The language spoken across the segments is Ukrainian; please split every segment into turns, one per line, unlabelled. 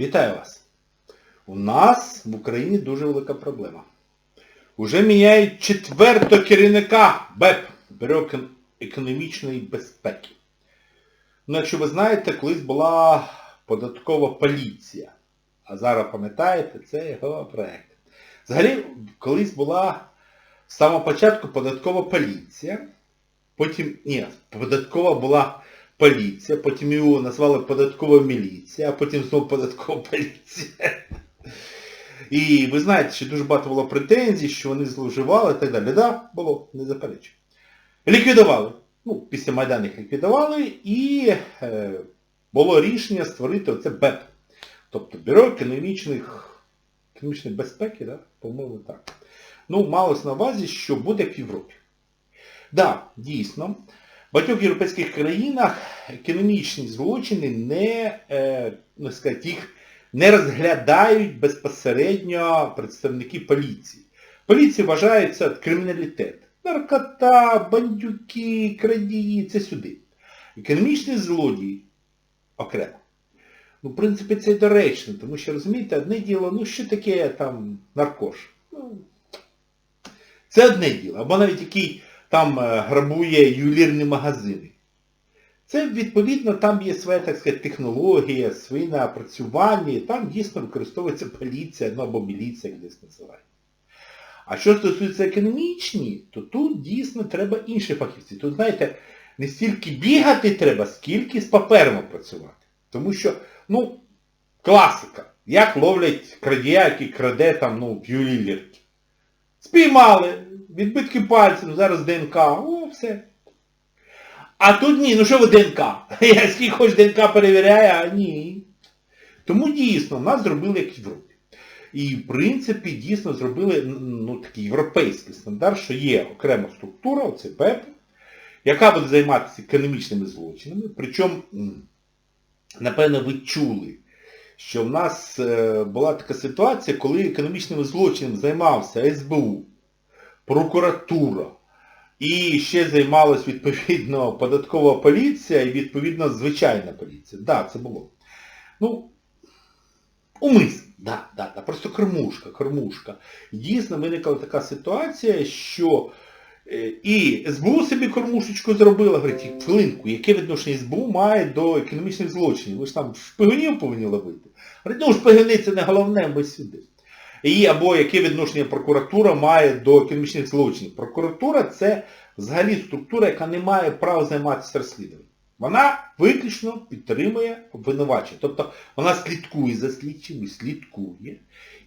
Вітаю вас! У нас в Україні дуже велика проблема. Уже міняють четвертого керівника БЕП, Бюро економічної безпеки. Ну, якщо ви знаєте, колись була податкова поліція. А зараз пам'ятаєте, це його проєкт. Взагалі, колись була з самого початку податкова поліція. Потім, ні, податкова була поліція, потім його назвали податкова міліція, а потім знову податкова поліція. І ви знаєте, що дуже багато було претензій, що вони зловживали і так далі. Да, було, не заперечую. Ліквідували. Ну, після Майдану їх ліквідували і е, було рішення створити оце БЕП. Тобто Бюро економічних, економічної безпеки, да? по-моєму так. Ну, малось на увазі, що буде в Європі. Да, дійсно. В багатьох європейських країнах економічні злочини не, е, ну, сказати, їх не розглядають безпосередньо представники поліції. Поліція вважається криміналітет. Наркота, бандюки, крадії, це сюди. Економічні злодії окремо. Ну, в принципі, це доречно, тому що, розумієте, одне діло, ну що таке там наркош? Ну, це одне діло. Або навіть який там е, грабує ювелірні магазини. Це, відповідно, там є своя, так сказати, технологія, свої напрацювання, там дійсно використовується поліція, ну або міліція, як десь називають. А що стосується економічні, то тут дійсно треба інші фахівці. Тут, знаєте, не стільки бігати треба, скільки з паперами працювати. Тому що, ну, класика. Як ловлять крадія, який краде там, ну, ювелірки. Спіймали, відбитки пальців, зараз ДНК, о, все. А тут ні, ну що ви ДНК? Я скільки хоч ДНК перевіряю, а ні. Тому дійсно, нас зробили як в Європі. І в принципі дійсно зробили ну, такий європейський стандарт, що є окрема структура, оце БЕП, яка буде займатися економічними злочинами. Причому, напевно, ви чули, що в нас е, була така ситуація, коли економічними злочинами займався СБУ, прокуратура, і ще займалась відповідно податкова поліція і відповідно звичайна поліція. Так, да, це було. Ну, умисно. Да, да, да, просто кормушка, кормушка. Дійсно виникла така ситуація, що і СБУ собі кормушечку зробила, говорить, хвилинку, яке відношення СБУ має до економічних злочинів? Ви ж там шпигунів повинні ловити. Говорить, ну шпигуни це не головне, ми сюди. І або яке відношення прокуратура має до економічних злочинів. Прокуратура це взагалі структура, яка не має права займатися розслідуванням. Вона виключно підтримує обвинувачення. Тобто вона слідкує за слідчими, слідкує,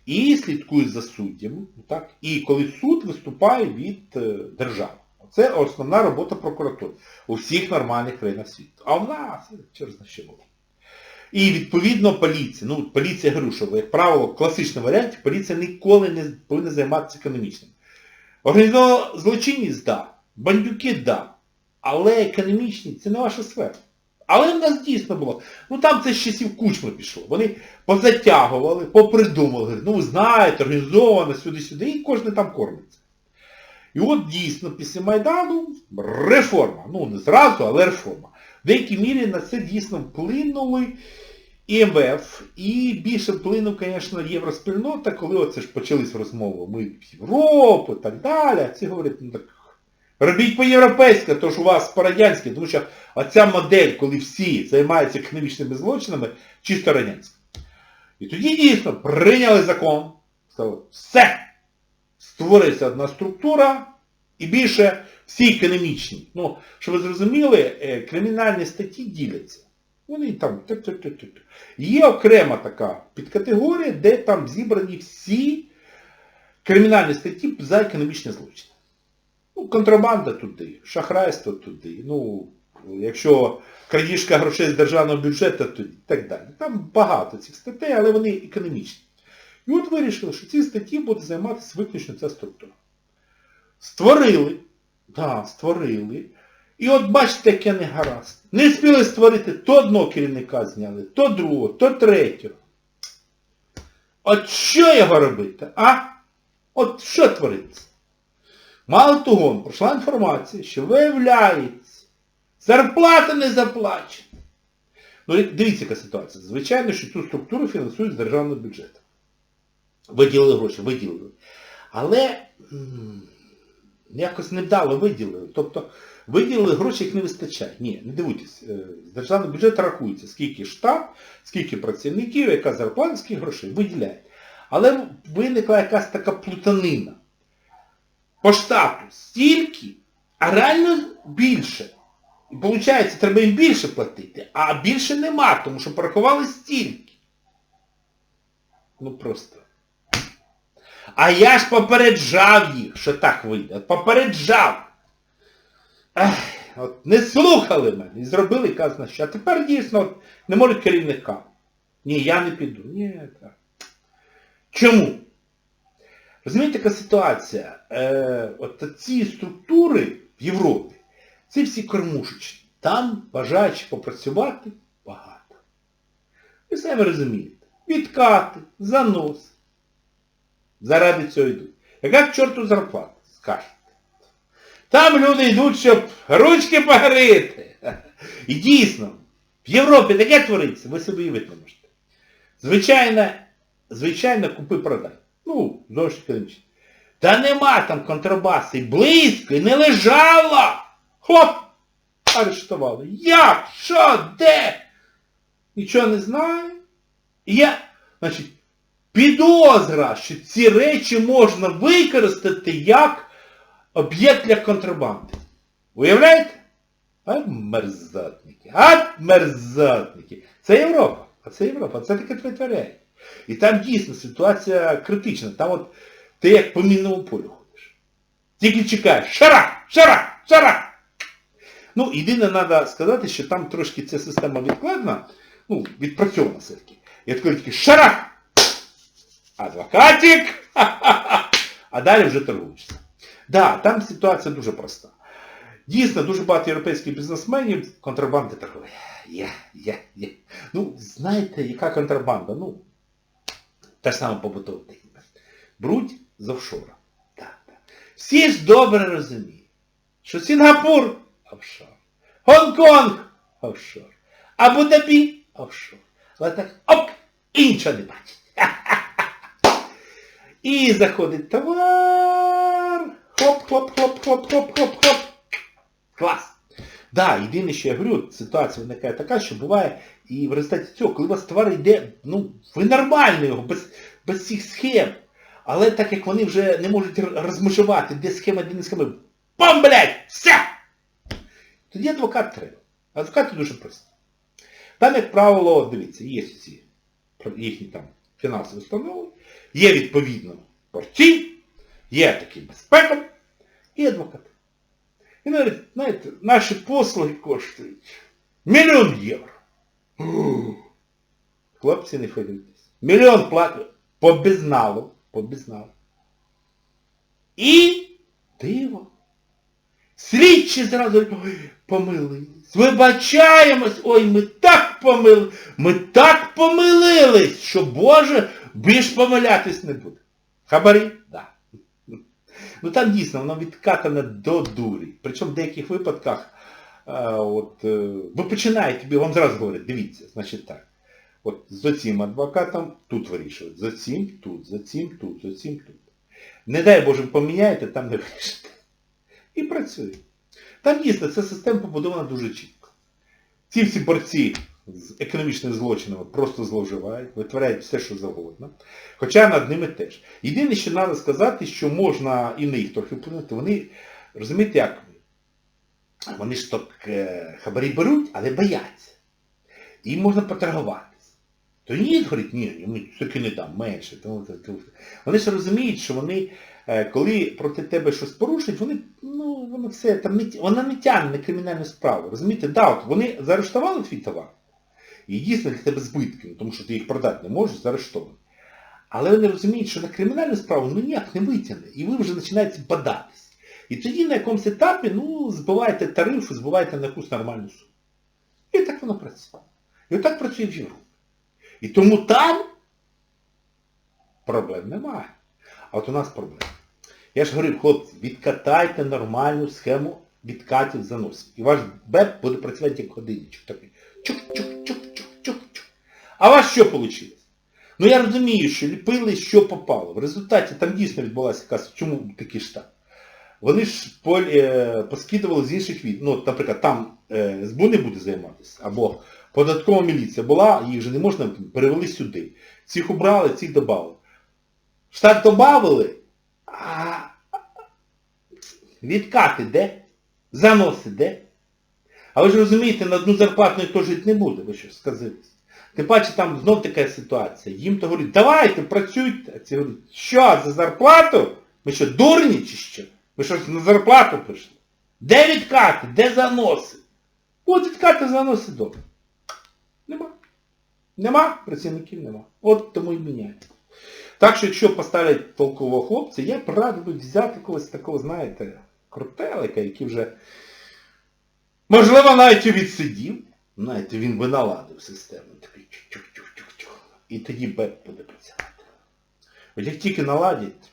і слідкує за суддями. Так? І коли суд виступає від е, держави. Це основна робота прокуратури у всіх нормальних країнах світу. А в нас, через на що було. І відповідно поліція. Ну, поліція що, як правило, в класичному варіанті поліція ніколи не повинна займатися економічним. Організована злочинність, да. Бандюки, да. Але економічні це не ваша сфера. Але в нас дійсно було. Ну там це з часів кучми пішло. Вони позатягували, попридумували. Говорять, Ну ви знаєте, організовано сюди-сюди, і кожен там кормиться. І от дійсно після Майдану реформа. Ну не зразу, але реформа. В деякій мірі на це дійсно вплинули і МВФ, і більше вплинув, звісно, євроспільнота, коли оце ж почались розмови. Ми в Європу і так далі. А ці говорять, ну так робіть по-європейськи, то ж у вас по-радянськи, тому що оця модель, коли всі займаються економічними злочинами, чисто радянська. І тоді дійсно прийняли закон, сказали, все, створиться одна структура, і більше всі економічні. Ну, щоб ви зрозуміли, е, кримінальні статті діляться. Вони там. тю-тю-тю-тю. Є окрема така підкатегорія, де там зібрані всі кримінальні статті за економічні злочини. Контрабанда туди, шахрайство туди, ну, якщо крадіжка грошей з державного бюджету, то і так далі. Там багато цих статей, але вони економічні. І от вирішили, що ці статті буде займатися виключно ця структура. Створили, да, створили. І от бачите, яке не гаразд. Не спіли створити, то одного керівника зняли, то другого, то третього. От що його робити, а? От що твориться? Мало того, пройшла інформація, що виявляється, зарплата не заплачена. Ну, дивіться, яка ситуація. Звичайно, що цю структуру фінансують з державного бюджету. Виділили гроші, виділили. Але якось невдало виділили. Тобто виділили гроші, їх не вистачає. Ні, не дивуйтесь. е, З державного бюджету рахується, скільки штат, скільки працівників, яка зарплата, скільки грошей. Виділяють. Але виникла якась така плутанина. По штату стільки, а реально більше. І виходить, треба їм більше платити, а більше нема, тому що порахували стільки. Ну просто. А я ж попереджав їх, що так вийде. Попереджав. Ех, от не слухали мене і зробили казна що. А тепер дійсно от, не можуть керівника. Ні, я не піду. Ні, так. Чому? Розумієте, яка ситуація? Е, от ці структури в Європі, це всі кормушечні. Там бажаючих попрацювати багато. Ви самі розумієте. Відкати, занос. Заради цього йдуть. Яка к чорту зарплата, скажете. Там люди йдуть, щоб ручки погрити. І дійсно, в Європі таке твориться, ви собі уявити не можете. Звичайно, звичайно, купи-продай. Ну, знову ж. Та нема там контрабаси близько не лежало. Хоп! Арештували. Як? Що? Де? Нічого не знаю. І я, значить, підозра, що ці речі можна використати як об'єкт для контрабанди. Уявляєте? А мерзотники. А мерзотники. Це Європа. А це Європа. Це таке витворяє. І там дійсно ситуація критична. Там от ти як по мінному полю ходиш. Тільки чекаєш. Шара! Шара! Шара! Ну, єдине треба сказати, що там трошки ця система відкладена, ну, відпрацьована все-таки. І от коли тільки шарах! Адвокатик! А далі вже торгуєшся. Да, там ситуація дуже проста. Дійсно, дуже багато європейських бізнесменів контрабанди торгує. Є, є, є. Ну, знаєте, яка контрабанда? Ну, та ж сама побутова техніка. Бруть з офшора. Всі ж добре розуміють, що Сінгапур офшор, Гонконг офшор, Абу-Дабі офшор. Але так, оп, і нічого не бачить. І заходить товар. Хоп, хоп, хоп, хоп, хоп, хоп, хоп. Клас. Да, єдине, що я говорю, ситуація виникає така, що буває, і в результаті цього, коли у вас товар йде, ну, ви нормально його, без, без цих схем. Але так як вони вже не можуть розмежувати, де схема, де не схема, бам, блядь, все! Тоді адвокат треба. Адвокати дуже прості. Там, як правило, дивіться, є ці їхні там фінансові установи, є відповідно порті, є такі безпека і адвокат. І навіть, знаєте, наші послуги коштують мільйон євро. Хлопці, не хвилюйтесь. Мільйон платять по безналу, по безналу. І диво. Слідчі зразу помилились. Вибачаємось, ой, ми так помили, ми так помилились, що Боже, більш помилятись не буде. Хабарі? Да. Ну там дійсно воно відкатане до дурі. Причому в деяких випадках а, от, е, ви починаєте, вам зразу говорять, дивіться, значить так. От з цим адвокатом тут вирішують, за цим тут, за цим тут, за цим тут. Не дай Боже, поміняєте, там не вирішите. І працює. Там дійсно ця система побудована дуже чітко. Ці всі борці з економічними злочинами просто зловживають, витворяють все, що завгодно. Хоча над ними теж. Єдине, що треба сказати, що можна і на їх трохи вплинути, вони, розумієте, як? Вони ж так е, хабарі беруть, але бояться. Їм можна поторгуватись. То ні, говорить, ні, ми таки не дам, менше. Тому, тому. Вони ж розуміють, що вони, е, коли проти тебе щось порушать, вони, ну, воно все, там вона не тягне на кримінальну справу. Розумієте, да, от вони заарештували твій товар. І дійсно для тебе збитки, тому що ти їх продати не можеш, заарештовані. Але вони розуміють, що на кримінальну справу ну ніяк не витягне. І ви вже починаєте бадатись. І тоді на якомусь етапі, ну, збиваєте тариф, збиваєте на якусь нормальну суму. І так воно працює. І отак працює в Європі. І тому там проблем немає. А от у нас проблема. Я ж говорив, хлопці, відкатайте нормальну схему відкатів заносів. І ваш БЕП буде працювати як годинничок такий. Чух-чух-чух-чух-чух-чух. А у вас що вийшло? Ну я розумію, що ліпили, що попало. В результаті там дійсно відбулася якась, чому такий штаб? Вони ж е, поскидували з інших від. Ну, наприклад, там е, СБУ не буде займатися, або податкова міліція була, їх же не можна, перевели сюди. Цих убрали, цих додали. Штат додали, а відкати де? Заноси де? А ви ж розумієте, на одну зарплату ніхто жити не буде, ви що сказились. Тим паче там знов така ситуація. Їм то говорять, давайте, працюйте. А ці говорять, що, за зарплату? Ви що, дурні чи що? Ви що на зарплату прийшли? Де відкати? Де заноси? От відкати заноси добре. Нема. Нема, працівників нема. От тому і міняється. Так що якщо поставлять толкового хлопця, я б радив би взяти когось такого, знаєте, крутелика, який вже, можливо, навіть і відсидів. Знаєте, він би наладив систему. Такий чух-чух-чух-чух. І тоді БЕП буде працювати. От як тільки наладять,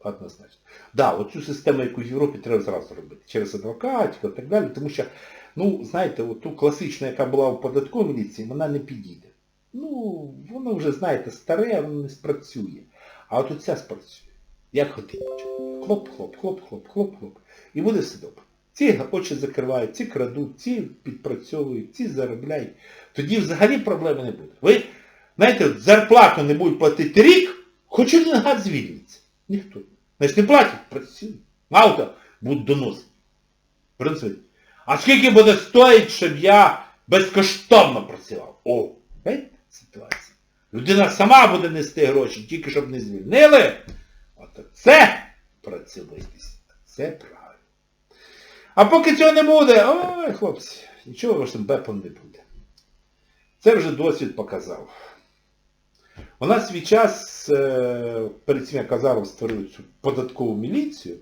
однозначно. Да, оцю систему, яку в Європі треба зразу робити. Через адвокатів і так далі. Тому що, ну, знаєте, ту класичну, яка була в податковій міліції, вона не підійде. Ну, воно вже, знаєте, старе, воно не спрацює. А от оця спрацює. Як годиночок. Хлоп, хлоп, хлоп, хлоп, хлоп, хлоп. І буде все добре. Ці очі закривають, ці крадуть, ці підпрацьовують, ці заробляють. Тоді взагалі проблеми не буде. Ви, знаєте, зарплату не будуть платити рік, хоч один гад звільниться. Ніхто. Значить не платять, працюють. Мало того, будуть доносити. В. А скільки буде стоїть, щоб я безкоштовно працював? О, бачите, ситуація. Людина сама буде нести гроші, тільки щоб не звільнили. От це працьовитість. Це правильно. А поки цього не буде, ой, хлопці, нічого вашим бепом не буде. Це вже досвід показав. У нас свій час, е, перед цим як Азаров створив цю податкову міліцію,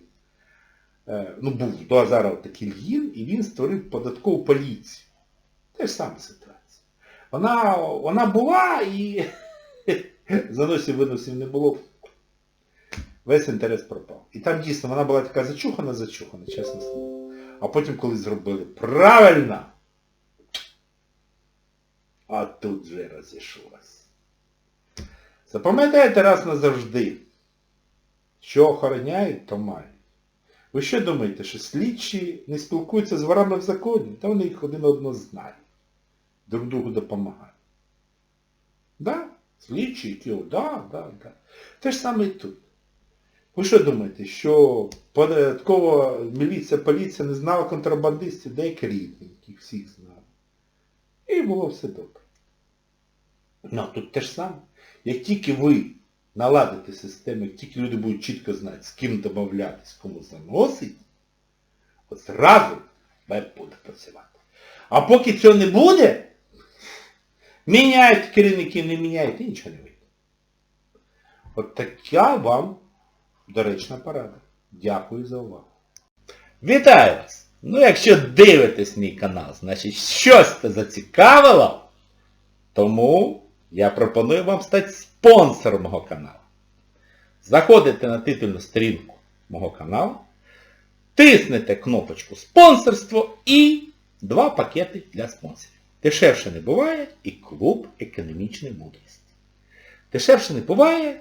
е, ну був до Азарова такий Ільїн, і він створив податкову поліцію. Те ж саме ситуація. Вона, вона була і заносів виносів не було. Весь інтерес пропав. І там дійсно вона була така зачухана, зачухана, чесне слово. А потім, коли зробили правильно, а тут вже розійшлось. Запам'ятайте раз назавжди, що охороняють, то мають. Ви що думаєте, що слідчі не спілкуються з ворами в законі? Та вони їх один одного знають. Друг другу допомагають. Да? Слідчі, які, о, да, да, да. Те ж саме і тут. Ви що думаєте, що податкова міліція, поліція не знала контрабандистів, деякі рідні, яких всіх знали. І було все добре. Ну, тут те ж саме. Як тільки ви наладите систему, як тільки люди будуть чітко знати, з ким домовлятись, кому заносить, от зразу БЕП буде працювати. А поки цього не буде, міняють керівників, не міняють, і нічого не вийде. От така вам доречна порада. Дякую за увагу. Вітаю вас! Ну якщо дивитесь мій канал, значить щось це зацікавило, тому я пропоную вам стати спонсором мого каналу. Заходите на титульну сторінку мого каналу, тиснете кнопочку спонсорство і два пакети для спонсорів. Дешевше не буває і клуб економічної мудрості. Дешевше не буває,